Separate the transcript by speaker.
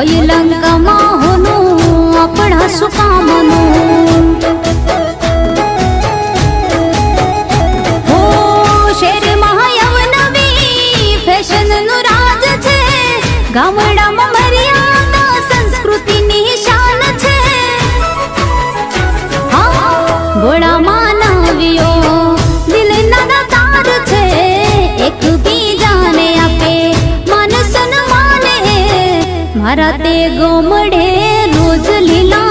Speaker 1: હોય લંકામાં હોનું આપણા સુકામનું. હો શેરમાં સંસ્કૃતિની શાન છે. હા મારા તે ગોમડે રોજ લીલા